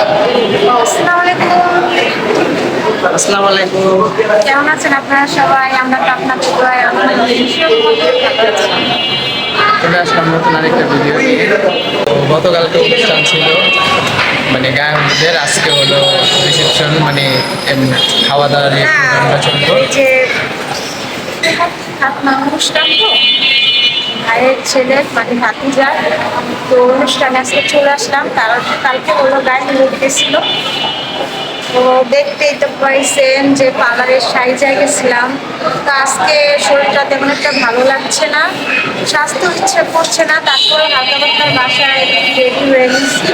আসসালামু আলাইকুম আসসালামু আলাইকুম কেমন আছেন আপনারা সবাই আমরা তো আপনাদের দোয়ায়। চলে আসলাম নতুন আরেকটা ভিডিও গতকালকে অনুষ্ঠান ছিল মানে গায়কদের আজকে হলো রিসেপশন মানে খাওয়া দাওয়া নিয়ে প্রোগ্রামটা চলতো ভাইয়ের ছেলে মানে ভাতিজার তো অনুষ্ঠানে আজকে চলে আসলাম। কারণ কালকে হলো গায়ে হলুদ গেছিল। তো দেখতেই তো পাইছেন যে পার্লারের সাইজায় গেছিলাম। তো আজকে শরীরটা তেমন একটা ভালো লাগছে না, স্বাস্থ্য ইচ্ছে করছে না। তারপরে হালকা পাতলা বাসায় রেডি হয়ে গেছি।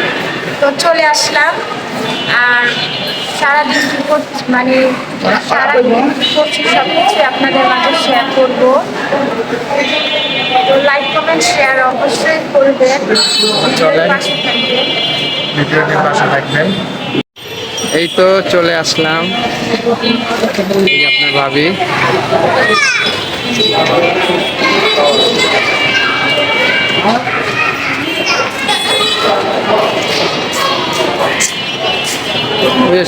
তো চলে আসলাম। আর সারাদিন কি করছি মানে সারাদিন কি করছি সব কিছু আপনাদের মাঝে শেয়ার করব। তো লাইক কমেন্ট শেয়ার অবশ্যই করবেন চলেন। ভিডিওটির পাশে থাকবেন এই তো চলে আসলাম। এই আপনার ভাবি।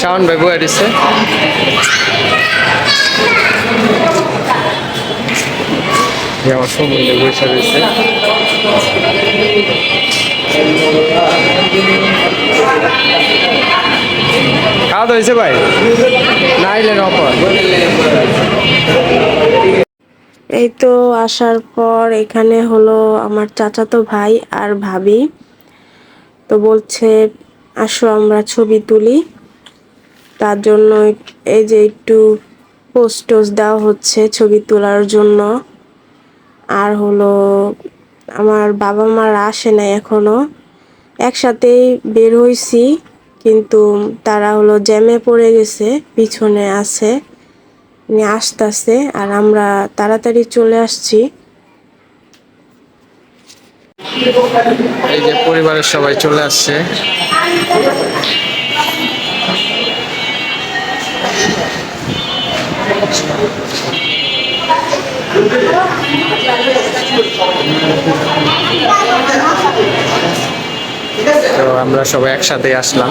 শাওন ভাই বয়ে দিচ্ছে এই তো আসার পর এখানে হলো আমার চাচাতো ভাই আর ভাবি। তো বলছে, আসো আমরা ছবি তুলি। তার জন্য এই যে একটু পোস্ট টোস্ট দেওয়া হচ্ছে ছবি তোলার জন্য। আর হলো আমার বাবা মারা আসে নাই এখনও। একসাথেই বের হইছি, কিন্তু তারা হলো জ্যামে পড়ে গেছে, পিছনে আছে, নিয়ে আসতেছে, আর আমরা তাড়াতাড়ি চলে আসছি। এই যে পরিবারের সবাই চলে আসছে। তো আমরা সবাই একসাথে আসলাম।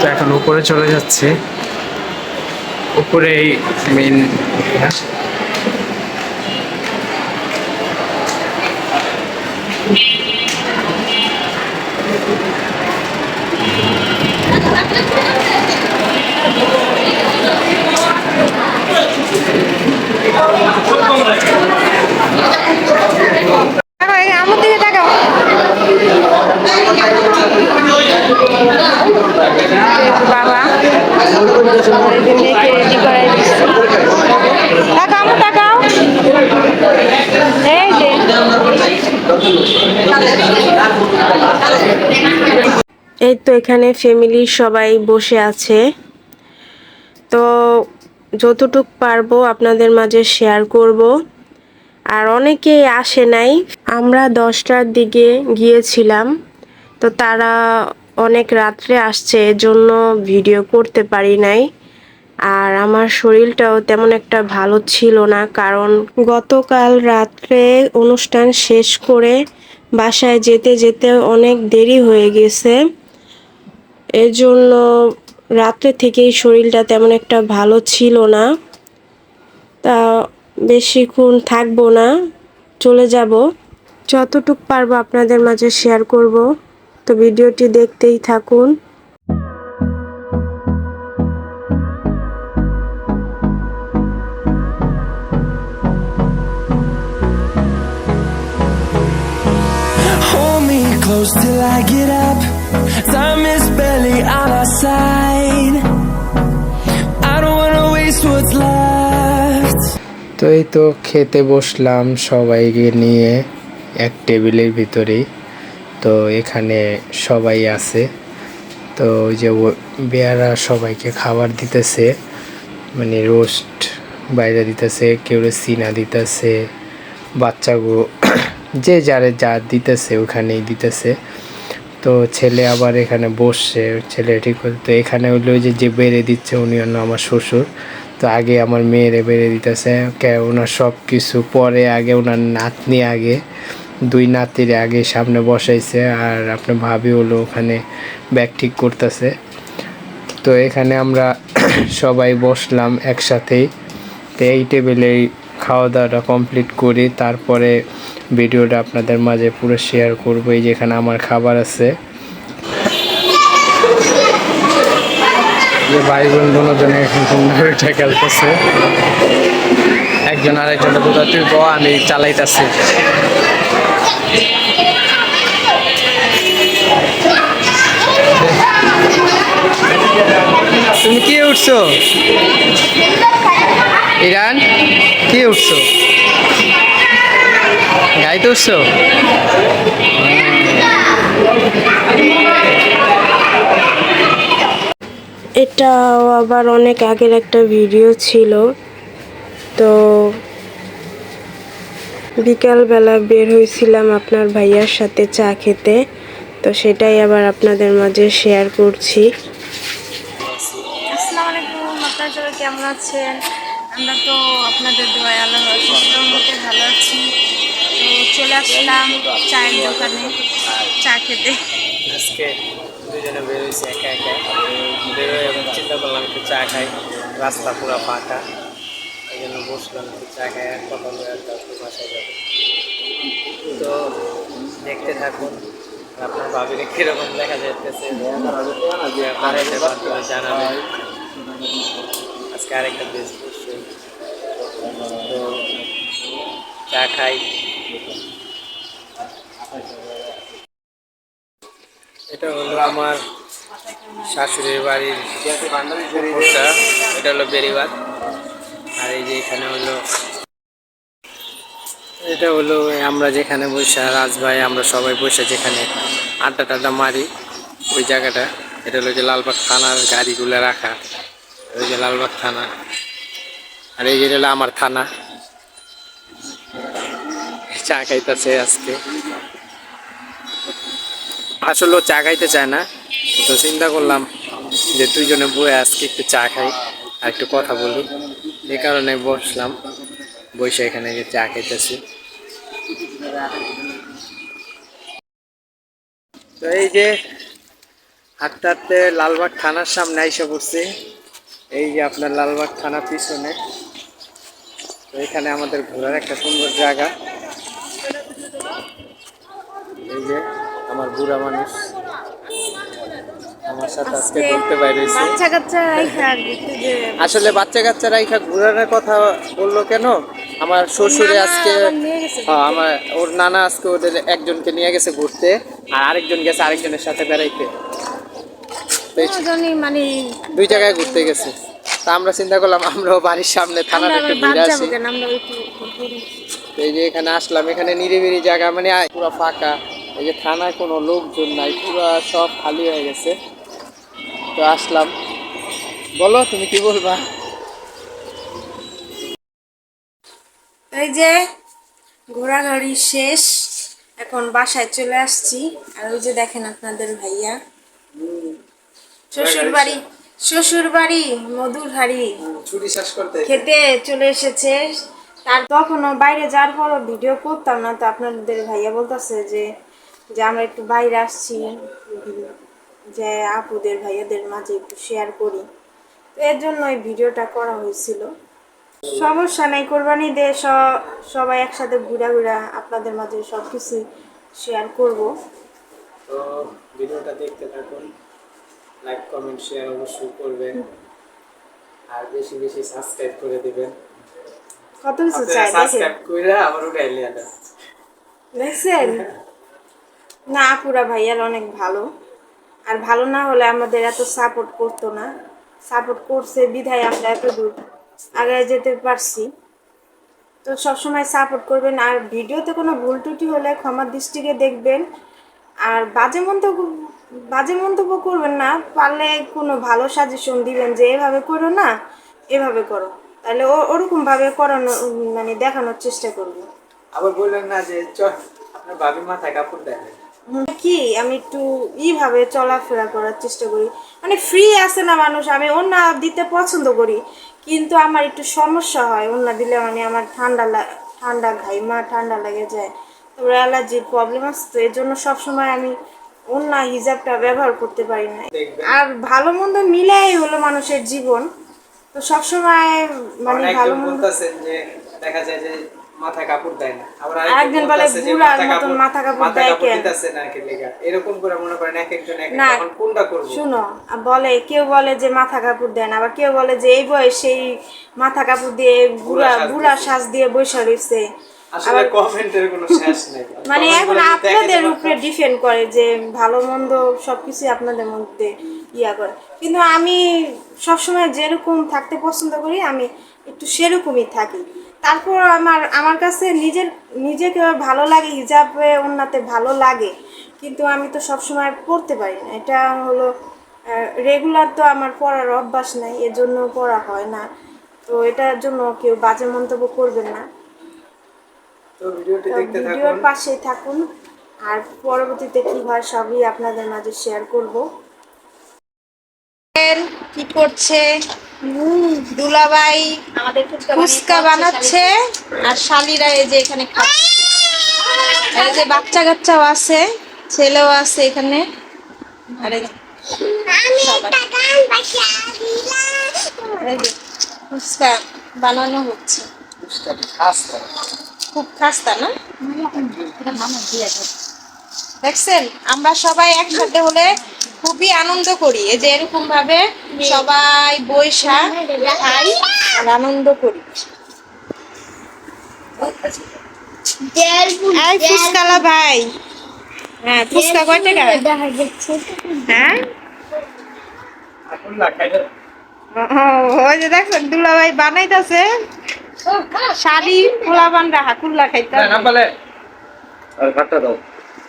তো এখন উপরে চলে যাচ্ছে। উপরেই মেইন আমার দিকে তাকাও বাবা মেয়েকে রেডি করাই দিচ্ছি তাকাও আমার তাকাও এই তো এখানে ফ্যামিলির সবাই বসে আছে। তো যতটুক পারব আপনাদের মাঝে শেয়ার করব। আর অনেকেই আসে নাই। আমরা দশটার দিকে গিয়েছিলাম। তো তারা অনেক রাত্রে আসছে, এজন্য ভিডিও করতে পারি নাই। আর আমার শরীরটাও তেমন একটা ভালো ছিল না, কারণ গতকাল রাত্রে অনুষ্ঠান শেষ করে বাসায় যেতে যেতে অনেক দেরি হয়ে গেছে। এর জন্য রাত্রে থেকেই শরীরটা তেমন একটা ভালো ছিল না তা বেশিক্ষণ থাকব না, চলে যাব যতটুক পারব আপনাদের মাঝে শেয়ার করব তো ভিডিওটি দেখতেই থাকুন till I get up. Time is barely on our side. তো এই তো খেতে বসলাম সবাইকে নিয়ে এক টেবিলের ভিতরেই। তো এখানে সবাই আছে। তো ওই যে বেয়ারা সবাইকে খাবার দিতেছে। মানে রোস্ট বাইরে দিতেছে, কেউ সিনা দিতেছে বাচ্চাগুলো যে যারে যা দিতেছে ওখানেই দিতেছে। তো ছেলে আবার এখানে বসছে, ছেলে ঠিক তো এখানে হলো ওই যে যে বেড়ে দিচ্ছে উনি অন্য আমার শ্বশুর। তো আগে আমার মেয়েরে বেড়ে দিতেছে। কে, ওনার সব কিছু পরে আগে, ওনার নাতনি আগে, দুই নাতির আগে সামনে বসাইছে আর আপনার ভাবি হলো ওখানে ব্যাগ ঠিক করতেছে। তো এখানে আমরা সবাই বসলাম একসাথেই। তো এই টেবিলেই খাওয়া দাওয়াটা কমপ্লিট করি। তারপরে ভিডিওটা আপনাদের মাঝে পুরো শেয়ার করব। এই যেখানে আমার খাবার আছে। যে ভাই বোন দুজনে এখন সুন্দর এটা খেলতেছে। একজন আরেকজনের কোথা তুই আমি চালাইতেছি। তুমি কি উঠছো? ইরান, কি উঠছো? গাইতে উঠছো? এটাও আবার অনেক আগের একটা ভিডিও ছিল। তো বিকালবেলা বের হয়েছিলাম আপনার ভাইয়ার সাথে চা খেতে। তো সেটাই আবার আপনাদের মাঝে শেয়ার করছি। আসসালামু আলাইকুম আপনারা সবাই কেমন আছেন? আমরা তো আপনাদের দোয়ায় আল্লাহ মধ্যে ভালো আছি। তো চলে আসলাম চায়ের দোকানে চা খেতে। আজকে দুজনে বেরোইছি একা একা। বেরোয় এবং চিন্তা করলাম একটু চা খাই। রাস্তা পুরো ফাঁকা। এই জন্য বসলাম একটু চা খাই, আর কথা বলে আর তারপর বাসায় যাব। তো দেখতে থাকুন আপনার ভাবিরে কীরকম দেখা যাইতেছে? কমেন্টের মাধ্যমে জানাবেন। আজকে আরেকটা বেশ তো চা খাই। এটা হলো আমার শাশুড়ির বাড়ির পুকুরটা এটা হলো বেরিবাদ আর এই যে এখানে হলো এটা হলো আমরা যেখানে বসে রাজভাই আমরা সবাই বসে যেখানে আড্ডা টাড্ডা মারি, ওই জায়গাটা। এটা হলো যে লালবাগ থানার গাড়িগুলো রাখা। ওই যে লালবাগ থানা। আর এই যে হলো আমার থানা। চা খাইতেছে আজকে। আসলে ও চা খাইতে চায় না। তো চিন্তা করলাম যে দুইজনে বয়ে আজকে একটু চা খাই আর একটু কথা বলি। এই কারণে বসলাম, বসে এখানে যে চা খাইতেছি। তো এই যে হাঁটতে হাঁটতে লালবাগ থানার সামনে আইসা পড়ছি। এই যে আপনার লালবাগ থানা পিছনে। তো এখানে আমাদের ঘোরার একটা সুন্দর জায়গা। এই যে আমার বুড়া মানুষ। আমার সাথে আজকে ঘুরতে বাইরে বাচ্চা কাচ্চা রাইখা আসলে বাচ্চা কাচ্চারা এখানে ঘুরানোর কথা বলল কেন? আমার শ্বশুরে আজকে হ্যাঁ, আমার ওর নানা আজকে ওদের একজনকে নিয়ে গেছে ঘুরতে আর আরেকজন গেছে আরেকজনের সাথে বেড়াইতে। মানে দুই জায়গায় ঘুরতে গেছে। তা আমরা চিন্তা করলাম আমরাও বাড়ির সামনে থানার একটু আসি ঘুরি। তো এই যে এখানে আসলাম এখানে নিরিবিলি জায়গা মানে পুরো ফাঁকা। এই যে থানায় কোনো লোকজন নাই পুরো সব খালি হয়ে গেছে। তো আসলাম। বলো তুমি কি বলবা? এই যে ঘোরাঘুরি শেষ। এখন বাসায় চলে আসছি। আর ওই যে দেখেন আপনাদের ভাইয়া। শ্বশুর বাড়ি শ্বশুর বাড়ি মধুর হাড়ি। খেতে চলে এসেছে। তার তখনও বাইরে যাওয়ার পরও ভিডিও করতাম না তো আপনাদের ভাইয়া বলতেছে যে যে আমরা একটু বাইরে আসছি যে আপুদের ভাইয়াদের মাঝে একটু শেয়ার করি। তো এর জন্য এই ভিডিওটা করা হয়েছিল। সমস্যা নেই কোরবানি দিয়ে সবাই একসাথে ঘুরা ঘুরা আপনাদের মাঝে সব কিছু শেয়ার করব। তো ভিডিওটা দেখতে থাকুন লাইক কমেন্ট শেয়ার অবশ্যই করবেন। আর বেশি বেশি সাবস্ক্রাইব করে দিবেন। কত কিছু চাই দেখেন। সাবস্ক্রাইব করে আবার উঠাই লিয়া দেন। দেখছেন? না আপুরা ভাইয়ার অনেক ভালো। আর ভালো না হলে আমাদের এত সাপোর্ট করতো না। সাপোর্ট করছে বিধায় আমরা এত দূর আগে যেতে পারছি। তো সবসময় সাপোর্ট করবেন। আর ভিডিওতে কোনো ভুল ত্রুটি হলে ক্ষমার দৃষ্টিকে দেখবেন। আর বাজে মন্তব্য বাজে মন্তব্য করবেন না। পারলে কোনো ভালো সাজেশন দিবেন যে এভাবে করো না এভাবে করো। তাহলে ও ওরকমভাবে করানো মানে দেখানোর চেষ্টা করব। আবার বললেন না যে আপনার বাবির মাথায় কাপড় হুম, কি? আমি একটু ইভাবে চলাফেরা করার চেষ্টা করি। মানে ফ্রি আছে না মানুষ আমি অন্য দিতে পছন্দ করি। কিন্তু আমার একটু সমস্যা হয় ওনা দিলে মানে আমার ঠান্ডা ঠান্ডা ঘাইমা ঠান্ডা লেগে যায়। তারপরে অ্যালার্জির প্রবলেম আছে তো এর জন্য সবসময় আমি ওনা হিজাবটা ব্যবহার করতে পারি না। আর ভালো মন্দ মিলাই হলো মানুষের জীবন। তো সবসময় মানে ভালো মন্দ দেখা যায় যে মাথায় কাপড় দেয় না। আবার আরেকজন বলে বুড়ার মতন মাথা কাপড় দেয় কাপড় কেন? দিতেছে না কি লেগা। এরকম করে মনে করেন এক একজন এক না। কোনটা করব? শুনো বলে কেউ বলে যে মাথা কাপড় দেন আবার কেউ বলে যে এই বয়সেই মাথা কাপড় দিয়ে বুড়া বুড়া। সাজ দিয়ে বৈশা রয়েছে আসলে কমেন্টের কোনো শেষ নেই। মানে এখন আপনাদের উপরে ডিপেন্ড করে যে ভালো মন্দ সবকিছু আপনাদের মধ্যে ইয়া করে। কিন্তু আমি সবসময় যেরকম থাকতে পছন্দ করি আমি একটু সেরকমই থাকি। তারপর আমার আমার কাছে নিজের নিজেকে ভালো লাগে হিজাবে ওনাতে ভালো লাগে। কিন্তু আমি তো সবসময় পড়তে পারি না। এটা হলো রেগুলার তো আমার পড়ার অভ্যাস নাই এর জন্য পড়া হয় না। তো এটার জন্য কেউ বাজে মন্তব্য করবেন না। তো ভিডিওটি তো দেখতে ভিডিওর থাকুন। পাশেই থাকুন। আর পরবর্তীতে কি হয় সবই আপনাদের মাঝে শেয়ার করব। কি করছে? আমাদের ফুচকা বানাচ্ছে। আর শালিরা এই যে এখানে খাচ্ছে। এই যে বাচ্চা কাচ্চাও আছে ছেলেও আছে এখানে। আর সবাই। যে ফুচকা বানানো হচ্ছে। খুব খাস্তা না? দেখছেন আমরা সবাই একসাথে হলে খুবই আনন্দ করি। এই যে এরকম ভাবে সবাই বৈশা খাই আর আনন্দ করি। ফুচকালা ভাই। হ্যাঁ ফুচকা কয় টাকা হ্যাঁ? ও, ওই যে দেখছেন দুলা ভাই বানাইতেছে। শাড়ি পোলাবান রাহা কুল্লা খাইতে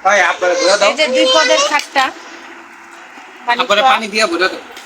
ভাই আপনারা দাও। এই যে দুই পদের খাটটা পানি পানি দিয়া বুঝা দাও